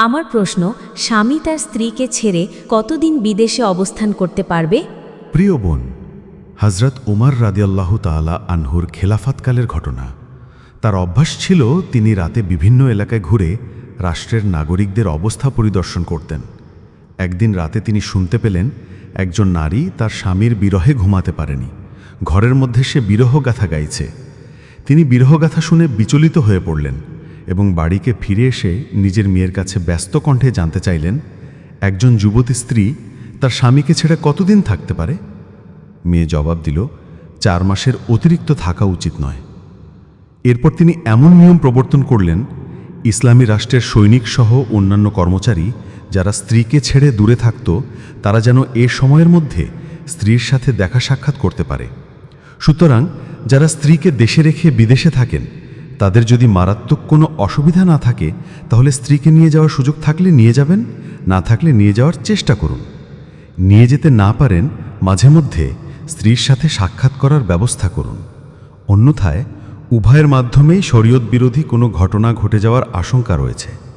আমার প্রশ্ন, স্বামী তার স্ত্রীকে ছেড়ে কতদিন বিদেশে অবস্থান করতে পারবে? প্রিয় বোন হজরত উমার রাদিয়াল্লাহু তাআলা আনহুর খেলাফাতকালের ঘটনা। তার অভ্যাস ছিল তিনি রাতে বিভিন্ন এলাকায় ঘুরে রাষ্ট্রের নাগরিকদের অবস্থা পরিদর্শন করতেন। একদিন রাতে তিনি শুনতে পেলেন, একজন নারী তার স্বামীর বিরহে ঘুমাতে পারেনি। ঘরের মধ্যে সে বিরহগাথা গাইছে। তিনি বিরহগাথা শুনে বিচলিত হয়ে পড়লেন। বাড়িকে ফিরে এসে নিজের মেয়ের কাছে ব্যস্ত কণ্ঠে জানতে চাইলেন, একজন যুবতী স্ত্রী তার স্বামীকে ছেড়ে কতদিন থাকতে পারে? মেয়ে জবাব দিল, চার মাসের অতিরিক্ত থাকা উচিত নয়। এরপর তিনি এমন নিয়ম প্রবর্তন করলেন, ইসলামী রাষ্ট্রের সৈনিক সহ অন্যান্য কর্মচারী যারা স্ত্রীকে ছেড়ে দূরে থাকত, তারা যেন এ সময়ের মধ্যে স্ত্রীর সাথে দেখা সাক্ষাৎ করতে পারে। সুতরাং যারা স্ত্রীকে দেশে রেখে বিদেশে থাকেন তাদের যদি মারাত্মক কোনো অসুবিধা না থাকে, তাহলে স্ত্রীকে নিয়ে যাওয়ার সুযোগ থাকলে নিয়ে যাবেন, না থাকলে নিয়ে যাওয়ার চেষ্টা করুন। নিয়ে যেতে না পারেন, মাঝে মধ্যে স্ত্রীর সাথে সাক্ষাৎ করার ব্যবস্থা করুন। অন্যথায়, উভয়ের মাধ্যমেই শরীয়ত বিরোধী কোনো ঘটনা ঘটে যাওয়ার আশঙ্কা রয়েছে।